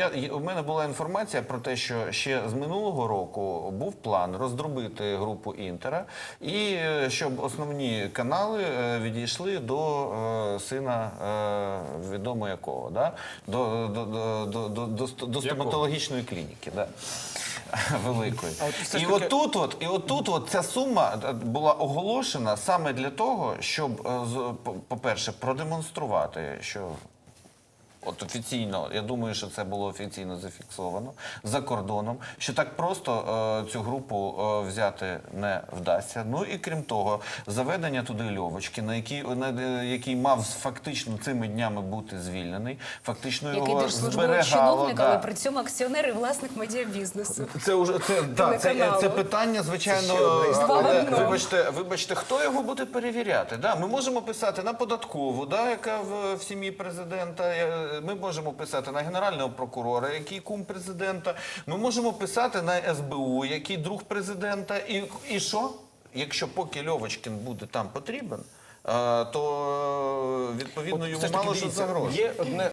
Я, у мене була інформація про те, що ще з минулого року був план роздробити групу Інтера, і е, щоб основні канали е, відійшли до е, сина е, відомо якого, да? до, до, до, до, до, до, ст- до стоматологічної клініки. Да? Великої. А І отут, от, і отут от ця сума е, була оголошена саме для того, щоб, по- по-перше, продемонструвати, що От офіційно, я думаю, що це було офіційно зафіксовано за кордоном, що так просто е, цю групу е, взяти не вдасться. Ну і крім того, заведення туди Льовочки, на який, на який мав фактично цими днями бути звільнений, фактично Який його держслужбовий зберегало. чиновник, да. при цьому акціонер і власник медіабізнесу. Це вже це, да, це, Телеканалу. це питання, звичайно. ще одна історія. але, Два в одному. вибачте, вибачте, хто його буде перевіряти? Да, ми можемо писати на податкову, да, яка в, в сім'ї президента. е, Ми можемо писати на генерального прокурора, який кум президента. Ми можемо писати на СБУ, який друг президента. І, і що? Якщо поки Льовочкін буде там потрібен, е, то е, відповідно От йому мало що загрожує. Є одне